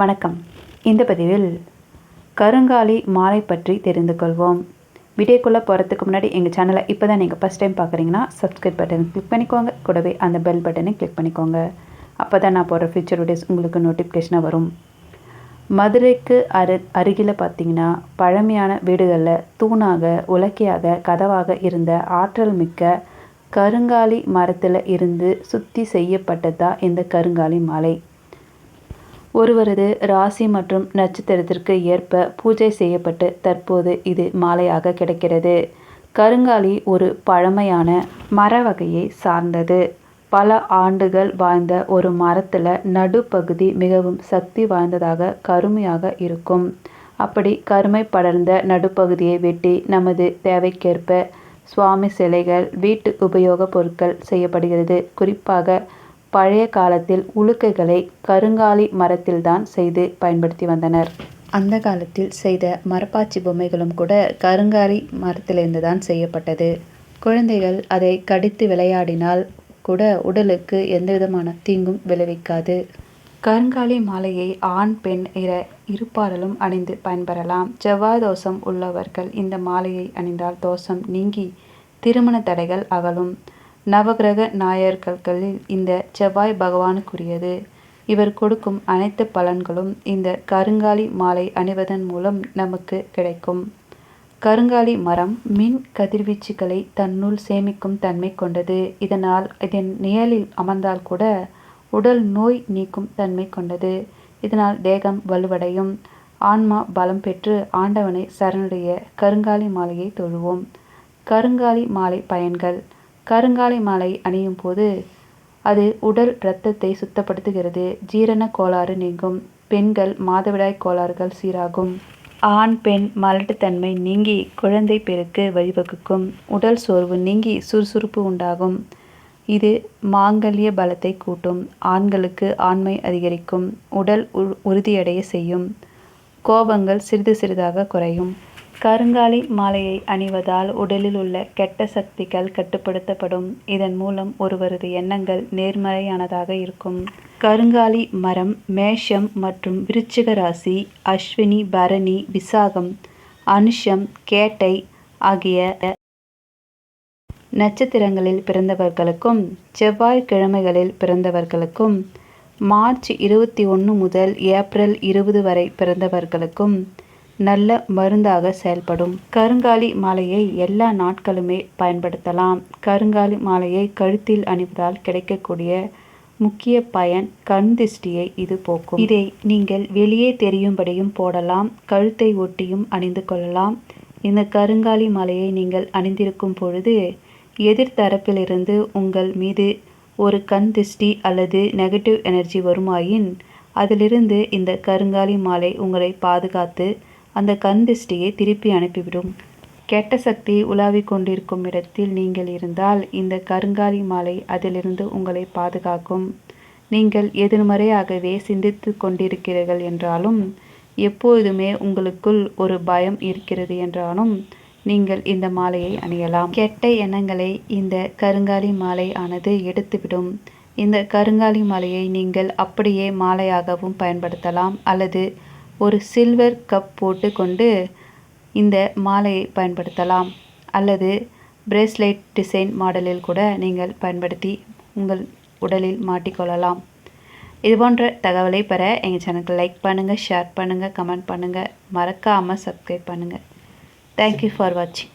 வணக்கம். இந்த பதிவில் கருங்காலி மாலை பற்றி தெரிந்து கொள்வோம். வீடியோக்குள்ளே போகிறதுக்கு முன்னாடி எங்கள் சேனலை இப்போ தான் நீங்கள் ஃபஸ்ட் டைம் பார்க்குறீங்கன்னா சப்ஸ்கிரைப் பட்டன் கிளிக் பண்ணிக்கோங்க. கூடவே அந்த பெல் பட்டனை கிளிக் பண்ணிக்கோங்க. அப்போ தான் நான் போடுற ஃபியூச்சர் வீடியோஸ் உங்களுக்கு நோட்டிஃபிகேஷனாக வரும். மதுரைக்கு அரு அருகில் பார்த்தீங்கன்னா பழமையான வீடுகளில் தூணாக உலக்கையாக கதவாக இருந்த ஆற்றல் மிக்க கருங்காலி மரத்தில் இருந்து சுத்தி செய்யப்பட்டதா இந்த கருங்காலி மாலை. ஒருவரது ராசி மற்றும் நட்சத்திரத்திற்கு ஏற்ப பூஜை செய்யப்பட்டு தற்போது இது மாலையாக கிடைக்கிறது. கருங்காலி ஒரு பழமையான மர வகையை சார்ந்தது. பல ஆண்டுகள் வாழ்ந்த ஒரு மரத்தில் நடுப்பகுதி மிகவும் சக்தி வாய்ந்ததாக கருமையாக இருக்கும். அப்படி கருமை படர்ந்த நடுப்பகுதியை வெட்டி நமது தேவைக்கேற்ப சுவாமி சிலைகள் வீட்டு உபயோகப் பொருட்கள் செய்யப்படுகிறது. குறிப்பாக பழைய காலத்தில் உலுக்கைகளை கருங்காலி மரத்தில்தான் செய்து பயன்படுத்தி வந்தனர். அந்த காலத்தில் செய்த மரப்பாச்சி பொம்மைகளும் கூட கருங்காலி மரத்திலிருந்து தான் செய்யப்பட்டது. குழந்தைகள் அதை கடித்து விளையாடினால் கூட உடலுக்கு எந்த விதமான தீங்கும் விளைவிக்காது. கருங்காலி மாலையை ஆண் பெண் இர இருப்பாரலும் அணிந்து பயன்பெறலாம். செவ்வாய் தோஷம் உள்ளவர்கள் இந்த மாலையை அணிந்தால் தோஷம் நீங்கி திருமண தடைகள் அகலும். நவகிரக நாயர்களில் இந்த செவ்வாய் பகவானுக்குரியது. இவர் கொடுக்கும் அனைத்து பலன்களும் இந்த கருங்காலி மாலை அணிவதன் மூலம் நமக்கு கிடைக்கும். கருங்காலி மரம் மின் கதிர்வீச்சுகளை தன்னுள் சேமிக்கும் தன்மை கொண்டது. இதனால் இதன் நிழலில் அமர்ந்தால் கூட உடல் நோய் நீக்கும் தன்மை கொண்டது. இதனால் தேகம் வலுவடையும். ஆன்மா பலம் பெற்று ஆண்டவனை சரணடைய கருங்காலி மாலையை தொழுவோம். கருங்காலி மாலை பயன்கள். கருங்காலை மாலை அணியும் போது அது உடல் இரத்தத்தை சுத்தப்படுத்துகிறது. ஜீரண கோளாறு நீங்கும். பெண்கள் மாதவிடாய் கோளாறுகள் சீராகும். ஆண் பெண் மலட்டுத்தன்மை நீங்கி குழந்தை பெருக்கு வழிவகுக்கும். உடல் சோர்வு நீங்கி சுறுசுறுப்பு உண்டாகும். இது மாங்கல்ய பலத்தை கூட்டும். ஆண்களுக்கு ஆண்மை அதிகரிக்கும். உடல் உறுதியடைய செய்யும். கோபங்கள் சிறிது சிறிதாக குறையும். கருங்காலி மாலையை அணிவதால் உடலில் உள்ள கெட்ட சக்திகள் கட்டுப்படுத்தப்படும். இதன் மூலம் ஒருவரது எண்ணங்கள் நேர்மறையானதாக இருக்கும். கருங்காலி மரம் மேஷம் மற்றும் விருச்சிக ராசி அஸ்வினி பரணி விசாகம் அனுஷம் கேட்டை ஆகிய நட்சத்திரங்களில் பிறந்தவர்களுக்கும் செவ்வாய்க்கிழமைகளில் பிறந்தவர்களுக்கும் மார்ச் இருபத்தி ஒன்று முதல் ஏப்ரல் இருபது வரை பிறந்தவர்களுக்கும் நல்ல மருந்தாக செயல்படும். கருங்காலி மாலையை எல்லா நாட்களுமே பயன்படுத்தலாம். கருங்காலி மாலையை கழுத்தில் அணிவதால் கிடைக்கக்கூடிய முக்கிய பயன் கண் திஷ்டியை இது போக்கும். இதை நீங்கள் வெளியே தெரியும்படியும் போடலாம். கழுத்தை ஒட்டியும் அணிந்து கொள்ளலாம். இந்த கருங்காலி மாலையை நீங்கள் அணிந்திருக்கும் பொழுது எதிர்த்தரப்பிலிருந்து உங்கள் மீது ஒரு கண் திஷ்டி அல்லது நெகட்டிவ் எனர்ஜி வருமாயின் அதிலிருந்து இந்த கருங்காலி மாலை உங்களை பாதுகாத்து அந்த கந்திஷ்டியை திருப்பி அனுப்பிவிடும். கெட்ட சக்தி உலாவிக் கொண்டிருக்கும் இடத்தில் நீங்கள் இருந்தால் இந்த கருங்காலி மாலை அதிலிருந்து உங்களை பாதுகாக்கும். நீங்கள் எதிர்மறையாகவே சிந்தித்து கொண்டிருக்கிறீர்கள் என்றாலும் எப்போதுமே உங்களுக்குள் ஒரு பயம் இருக்கிறது என்றாலும் நீங்கள் இந்த மாலையை அணியலாம். கெட்ட எண்ணங்களை இந்த கருங்காலி மாலை ஆனது எடுத்துவிடும். இந்த கருங்காலி மாலையை நீங்கள் அப்படியே மாலையாகவும் பயன்படுத்தலாம் அல்லது ஒரு சில்வர் கப் போட்டுக்கொண்டு இந்த மாலையை பயன்படுத்தலாம். அல்லது பிரேஸ்லெட் டிசைன் மாடலில் கூட நீங்கள் பயன்படுத்தி உங்கள் உடலில் மாட்டிக்கொள்ளலாம். இது போன்ற தகவலை பெற எங்கள் சேனலுக்கு லைக் பண்ணுங்கள் ஷேர் பண்ணுங்கள் கமெண்ட் பண்ணுங்கள் மறக்காமல் சப்ஸ்கிரைப் பண்ணுங்கள் தேங்க்யூ ஃபார் வாட்சிங்